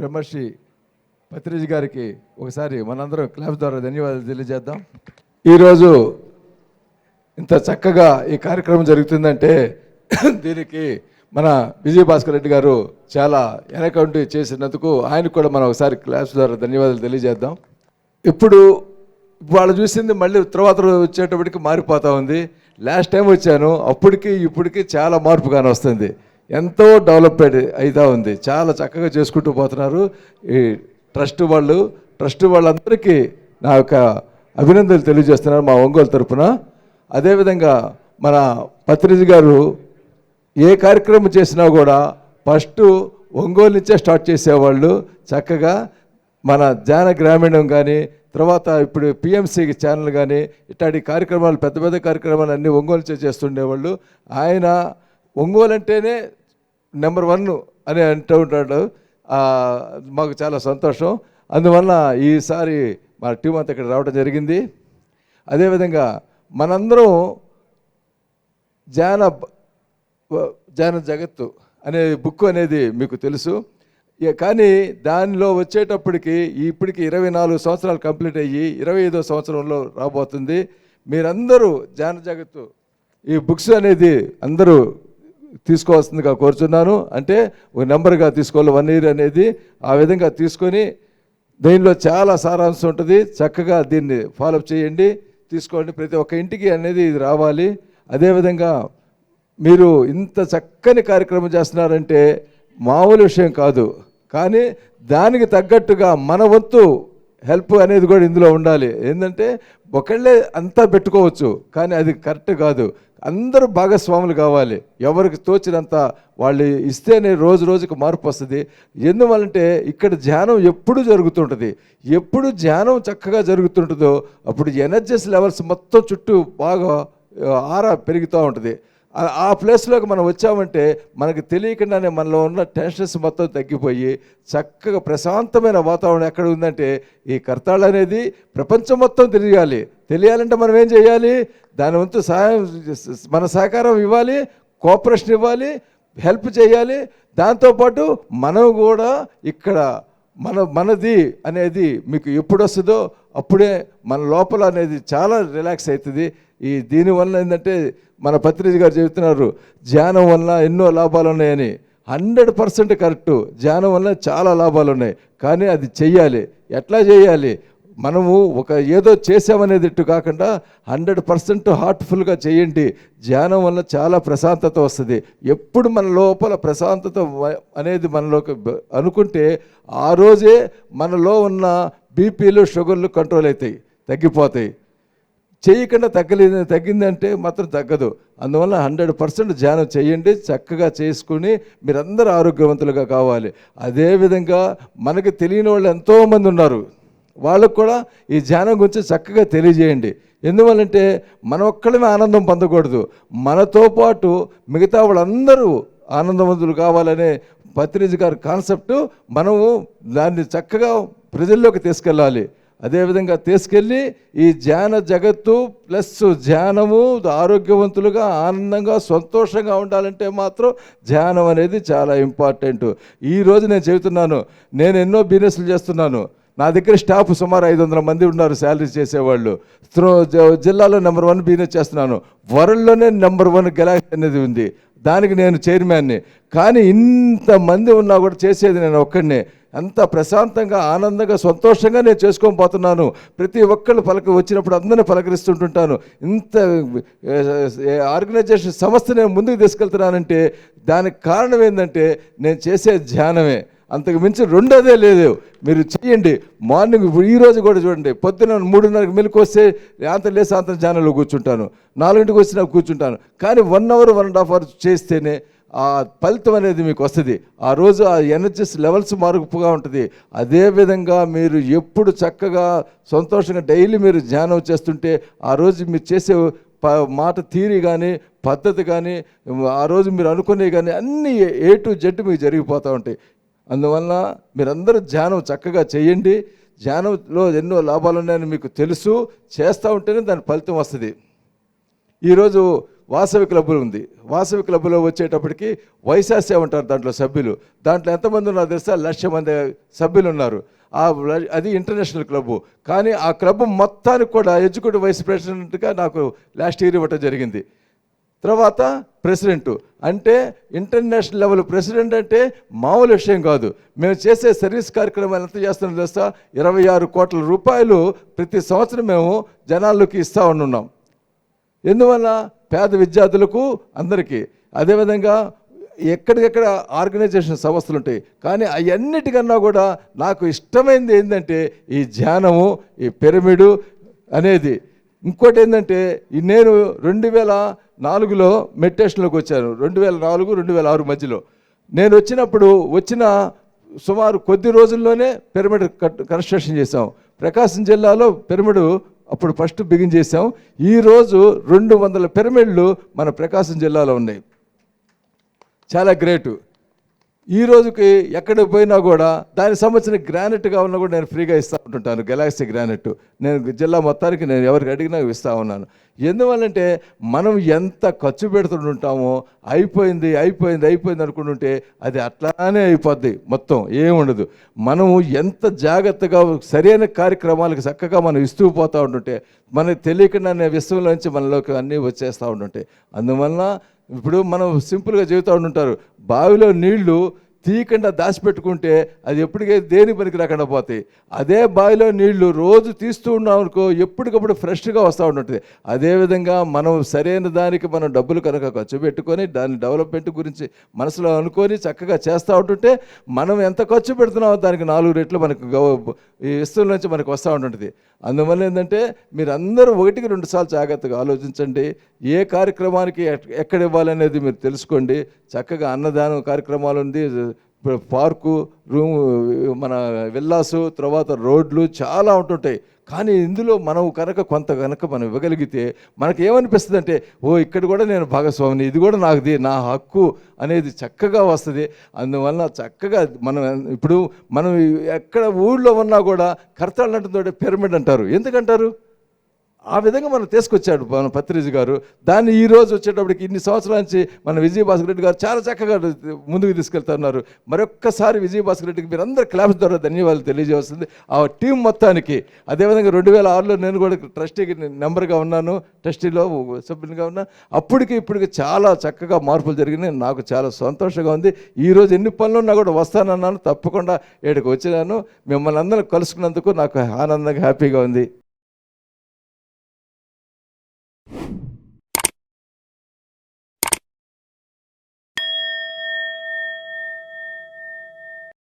బ్రహ్మర్షి పత్రిజీ గారికి ఒకసారి మనందరం క్లాప్ ద్వారా ధన్యవాదాలు తెలియజేద్దాం. ఈరోజు ఇంత చక్కగా ఈ కార్యక్రమం జరుగుతుందంటే దీనికి మన విజయ్ భాస్కర్ రెడ్డి గారు చాలా వెనకౌంటి చేసినందుకు ఆయనకు కూడా మనం ఒకసారి క్లాస్ ద్వారా ధన్యవాదాలు తెలియజేద్దాం. ఇప్పుడు వాళ్ళు చూసింది మళ్ళీ తర్వాత వచ్చేటప్పటికి మారిపోతూ ఉంది. లాస్ట్ టైం వచ్చాను అప్పటికి ఇప్పటికి చాలా మార్పు కానీ వస్తుంది. ఎంతో డెవలప్డ్ అవుతూ ఉంది. చాలా చక్కగా చేసుకుంటూ పోతున్నారు. ఈ ట్రస్ట్ వాళ్ళు ట్రస్ట్ వాళ్ళందరికీ నా యొక్క అభినందనలు తెలియజేస్తున్నారు మా ఒంగోలు తరఫున అదేవిధంగా మన పత్రిజ గారు ఏ కార్యక్రమం చేసినా కూడా ఫస్ట్ ఒంగోలు నుంచే స్టార్ట్ చేసేవాళ్ళు. చక్కగా మన జాన గ్రామీణం కానీ తర్వాత ఇప్పుడు పిఎంసి ఛానల్ కానీ ఇట్లాంటి కార్యక్రమాలు పెద్ద పెద్ద కార్యక్రమాలు అన్నీ ఒంగోలు చేస్తుండేవాళ్ళు. ఆయన ఒంగోలు అంటేనే నెంబర్ వన్ అని అంటూ ఉంటాడు. మాకు చాలా సంతోషం. అందువల్ల ఈసారి మా టీం అంతా ఇక్కడ రావడం జరిగింది. అదేవిధంగా మనందరం జాన జాన జగత్తు అనే బుక్ అనేది మీకు తెలుసు. కానీ దానిలో వచ్చేటప్పటికి ఇప్పటికి ఇరవై నాలుగు సంవత్సరాలు కంప్లీట్ అయ్యి ఇరవై ఐదో సంవత్సరంలో రాబోతుంది. మీరందరూ జాన జగత్తు ఈ బుక్స్ అనేది అందరూ తీసుకోవాల్సిందిగా కోరుచున్నాను. అంటే ఒక నెంబర్గా తీసుకోవాలి. వన్ ఇయర్ అనేది ఆ విధంగా తీసుకొని దీనిలో చాలా సారాంశం ఉంటుంది. చక్కగా దీన్ని ఫాలోఅప్ చేయండి. తీసుకోండి. ప్రతి ఒక్క ఇంటికి అనేది ఇది రావాలి. అదేవిధంగా మీరు ఇంత చక్కని కార్యక్రమం చేస్తున్నారంటే మామూలు విషయం కాదు. కానీ దానికి తగ్గట్టుగా మన వంతు హెల్ప్ అనేది కూడా ఇందులో ఉండాలి. ఏంటంటే ఒకళ్ళే అంతా పెట్టుకోవచ్చు. కానీ అది కరెక్ట్ కాదు. అందరూ భాగస్వాములు కావాలి. ఎవరికి తోచినంత వాళ్ళు ఇస్తేనే రోజు రోజుకు మార్పు వస్తుంది. ఎందువల్లంటే ఇక్కడ ధ్యానం ఎప్పుడు జరుగుతుంటుంది. ఎప్పుడు ధ్యానం చక్కగా జరుగుతుంటుందో అప్పుడు ఎనర్జీస్ లెవెల్స్ మొత్తం చుట్టూ బాగా ఆరా పెరుగుతూ ఉంటుంది. ఆ- ప్లేస్లోకి మనం వచ్చామంటే మనకు తెలియకుండానే మనలో ఉన్న టెన్షన్స్ మొత్తం తగ్గిపోయి చక్కగా ప్రశాంతమైన వాతావరణం ఎక్కడ ఉందంటే ఈ కర్తాళ అనేది ప్రపంచం మొత్తం తెలియాలి. తెలియాలంటే మనం ఏం చేయాలి? దాని వంతు సహాయం మన సహకారం ఇవ్వాలి కోఆపరేషన్ ఇవ్వాలి హెల్ప్ చేయాలి. దాంతోపాటు మనం కూడా ఇక్కడ మన మనది అనేది మీకు ఎప్పుడు వస్తుందో అప్పుడే మన లోపల అనేది చాలా రిలాక్స్ అవుతుంది. ఈ దీనివల్ల ఏంటంటే మన పత్రిక గారు చెబుతున్నారు ధ్యానం వల్ల ఎన్నో లాభాలు ఉన్నాయని హండ్రెడ్ పర్సెంట్ కరెక్టు. ధ్యానం వల్ల చాలా లాభాలు ఉన్నాయి కానీ అది చెయ్యాలి. ఎట్లా చేయాలి మనము ఒక ఏదో చేసామనేది ఇట్టు కాకుండా హండ్రెడ్ పర్సెంట్ హార్ట్ఫుల్గా చేయండి. ధ్యానం వల్ల చాలా ప్రశాంతత వస్తుంది. ఎప్పుడు మన లోపల ప్రశాంతత అనేది మనలోకి అనుకుంటే ఆ రోజే మనలో ఉన్న బీపీలు షుగర్లు కంట్రోల్ అవుతాయి తగ్గిపోతాయి. చేయకుండా తగ్గలేదు తగ్గిందంటే మాత్రం తగ్గదు. అందువల్ల హండ్రెడ్ పర్సెంట్ ధ్యానం చేయండి చక్కగా చేసుకుని మీరందరూ ఆరోగ్యవంతులుగా కావాలి. అదేవిధంగా మనకి తెలియని వాళ్ళు ఎంతోమంది ఉన్నారు. వాళ్ళకు కూడా ఈ ధ్యానం గురించి చక్కగా తెలియజేయండి. ఎందువల్లంటే మన ఒక్కడమే ఆనందం పొందకూడదు. మనతో పాటు మిగతా వాళ్ళందరూ ఆనందవంతులు కావాలనే పత్రిజీ గారి కాన్సెప్ట్ మనము దాన్ని చక్కగా ప్రజల్లోకి తీసుకెళ్ళాలి. అదేవిధంగా తీసుకెళ్ళి ఈ ధ్యాన జగత్తు ప్లస్ ధ్యానము ఆరోగ్యవంతులుగా ఆనందంగా సంతోషంగా ఉండాలంటే మాత్రం ధ్యానం అనేది చాలా ఇంపార్టెంట్. ఈరోజు నేను చెబుతున్నాను నేను ఎన్నో బిజినెస్లు చేస్తున్నాను. నా దగ్గర స్టాఫ్ సుమారు ఐదు వందల మంది ఉన్నారు శాలరీ చేసేవాళ్ళు. త్రో జ- జిల్లాలో నెంబర్ వన్ బిజినెస్ చేస్తున్నాను. వరల్డ్లోనే నెంబర్ వన్ గెలాక్సీ అనేది ఉంది. దానికి నేను చైర్మన్ని. కానీ ఇంతమంది ఉన్నా కూడా చేసేది నేను ఒక్కడినే. అంత ప్రశాంతంగా ఆనందంగా సంతోషంగా నేను చేసుకొని పోతున్నాను. ప్రతి ఒక్కళ్ళు పలక వచ్చినప్పుడు అందరిని పలకరిస్తుంటుంటాను. ఇంత ఆర్గనైజేషన్ సంస్థ నేను ముందుకు తీసుకెళ్తున్నానంటే దానికి కారణం ఏంటంటే నేను చేసే ధ్యానమే. అంతకు మించి రెండోదే లేదు. మీరు చేయండి. మార్నింగ్ ఇప్పుడు ఈ రోజు కూడా చూడండి. పొద్దున మూడున్నరకు మెలకు వస్తే అంత లేసి అంత ఛానల్లో కూర్చుంటాను. నాలుగింటికి వచ్చినా కూర్చుంటాను. కానీ one hour one and half hour చేస్తేనే ఆ ఫలితం అనేది మీకు వస్తుంది. ఆ రోజు ఆ ఎనర్జీస్ లెవెల్స్ మార్పుగా ఉంటుంది. అదేవిధంగా మీరు ఎప్పుడు చక్కగా సంతోషంగా డైలీ మీరు ధ్యానం చేస్తుంటే ఆ రోజు మీరు చేసే ప మాట తీరి కానీ పద్ధతి కానీ ఆ రోజు మీరు అనుకునేవి కానీ అన్నీ ఏ టు జెడ్ మీకు జరిగిపోతూ ఉంటాయి. అందువల్ల మీరందరూ ధ్యానం చక్కగా చేయండి. ధ్యానంలో ఎన్నో లాభాలు ఉన్నాయని మీకు తెలుసు. చేస్తూ ఉంటేనే దాని ఫలితం వస్తుంది. ఈరోజు వాసవి క్లబ్బులు ఉంది. వాసవి క్లబ్లో వచ్చేటప్పటికి వైశాస్య ఉంటారు దాంట్లో సభ్యులు. దాంట్లో ఎంతమంది ఉన్నారో తెలుసా? లక్ష మంది సభ్యులు ఉన్నారు. ఆ ల- అది ఇంటర్నేషనల్ క్లబ్బు కానీ ఆ క్లబ్ మొత్తానికి కూడా ఎగ్జిక్యూటివ్ వైస్ ప్రెసిడెంట్గా నాకు లాస్ట్ ఇయర్ ఇవ్వటం జరిగింది. తర్వాత ప్రెసిడెంట్. అంటే ఇంటర్నేషనల్ లెవెల్ ప్రెసిడెంట్ అంటే మామూలు విషయం కాదు. మేము చేసే సర్వీస్ కార్యక్రమాలు ఎంత చేస్తున్నాం తెలుసా? ఇరవై ఆరు కోట్ల రూపాయలు ప్రతి సంవత్సరం మేము జనాల్లోకి ఇస్తూ ఉన్నాం ఎందువల్ల? పేద విద్యార్థులకు అందరికీ. అదేవిధంగా ఎక్కడికెక్కడ ఆర్గనైజేషన్ సంస్థలు ఉంటాయి. కానీ అవన్నిటికన్నా కూడా నాకు ఇష్టమైనది ఏంటంటే ఈ ధ్యానము ఈ పిరమిడు అనేది. ఇంకోటి ఏంటంటే ఈ నేను రెండు వేల నాలుగులో మెడిటేషన్లోకి వచ్చాను. రెండు వేల నాలుగు రెండు వేల ఆరు మధ్యలో. నేను వచ్చినప్పుడు వచ్చిన సుమారు కొద్ది రోజుల్లోనే పిరమిడ్ కట్ కన్స్ట్రక్షన్ చేసాం ప్రకాశం జిల్లాలో పిరమిడ్ అప్పుడు ఫస్ట్ బిగిన్ చేసాం ఈరోజు రెండు వందల పిరమిడ్లు మన ప్రకాశం జిల్లాలో ఉన్నాయి. చాలా గ్రేటు. ఈ రోజుకి ఎక్కడికి పోయినా కూడా దానికి సంబంధించిన గ్రానైట్ కావాలన్నా కూడా నేను ఫ్రీగా ఇస్తూ ఉంటుంటాను. గెలాక్సీ గ్రానైట్ నేను జిల్లా మొత్తానికి నేను ఎవరికి అడిగినా ఇస్తూ ఉన్నాను. ఎందువల్లంటే మనం ఎంత ఖర్చు పెడుతుంటామో అయిపోయింది అయిపోయింది అయిపోయింది అనుకుంటుంటే అది అట్లానే అయిపోద్ది మొత్తం. ఏముండదు మనము ఎంత జాగ్రత్తగా సరైన కార్యక్రమాలకు చక్కగా మనం ఇస్తూ పోతూ ఉంటుంటే మనకు తెలియకుండానే విశ్వంలోంచి మనలోకి అన్నీ వచ్చేస్తూ ఉంటుంటాయి. అందువలన ఇప్పుడు మనం సింపుల్గా చెబుతూ ఉంటారు బావిలో నీళ్ళు తీయకుండా దాచిపెట్టుకుంటే అది ఎప్పటికైతే దేని పనికి రాకుండా పోతాయి. అదే బావిలో నీళ్ళు రోజు తీస్తూ ఉన్నాం అనుకో ఎప్పటికప్పుడు ఫ్రెష్గా వస్తూ ఉంటుంది అదేవిధంగా మనం సరైన దానికి మనం డబ్బులు కనుక ఖర్చు పెట్టుకొని దాని డెవలప్మెంట్ గురించి మనసులో అనుకొని చక్కగా చేస్తూ ఉంటుంటే మనం ఎంత ఖర్చు పెడుతున్నామో దానికి నాలుగు రెట్లు మనకు ఈ ఇస్తుల నుంచి మనకు వస్తూ ఉంటుంది అందువల్ల ఏంటంటే మీరు అందరూ ఒకటికి రెండు సార్లు జాగ్రత్తగా ఆలోచించండి. ఏ కార్యక్రమానికి ఎక్- ఎక్కడ ఇవ్వాలనేది మీరు తెలుసుకోండి. చక్కగా అన్నదానం కార్యక్రమాలు ఉంది. పార్కు రూమ్ మన విల్లాసు తర్వాత రోడ్లు చాలా ఉంటుంటాయి. కానీ ఇందులో మనం కనుక కొంత కనుక మనం ఇవ్వగలిగితే మనకి ఏమనిపిస్తుంది అంటే ఓ ఇక్కడ కూడా నేను భాగస్వామిని ఇది కూడా నాకుది నా హక్కు అనేది చక్కగా వస్తుంది. అందువల్ల చక్కగా మనం ఇప్పుడు మనం ఎక్కడ ఊళ్ళో ఉన్నా కూడా కర్తాళ్ళు అంటుందో పిరమిడ్ అంటారు. ఎందుకంటారు? ఆ విధంగా మనం తీసుకొచ్చాడు మన పత్రిజీ గారు. దాన్ని ఈ రోజు వచ్చేటప్పటికి ఇన్ని సంవత్సరాల నుంచి మన విజయభాస్కర్ రెడ్డి గారు చాలా చక్కగా ముందుకు తీసుకెళ్తున్నారు. మరొక్కసారి విజయభాస్కర్ రెడ్డికి మీరు అందరు క్లాప్స్ ద్వారా ధన్యవాదాలు తెలియజేస్తుంది ఆ టీం మొత్తానికి. అదేవిధంగా రెండు వేల ఆరులో నేను కూడా ట్రస్టీకి నెంబర్గా ఉన్నాను. ట్రస్టీలో సభ్యునిగా ఉన్నాను అప్పటికి ఇప్పటికి చాలా చక్కగా మార్పులు జరిగినాయి. నాకు చాలా సంతోషంగా ఉంది. ఈ రోజు ఎన్ని పనులు ఉన్నా కూడా వస్తానన్నాను. తప్పకుండా ఇక్కడికి వచ్చినాను. మిమ్మల్ని అందరం కలుసుకున్నందుకు నాకు ఆనందంగా హ్యాపీగా ఉంది.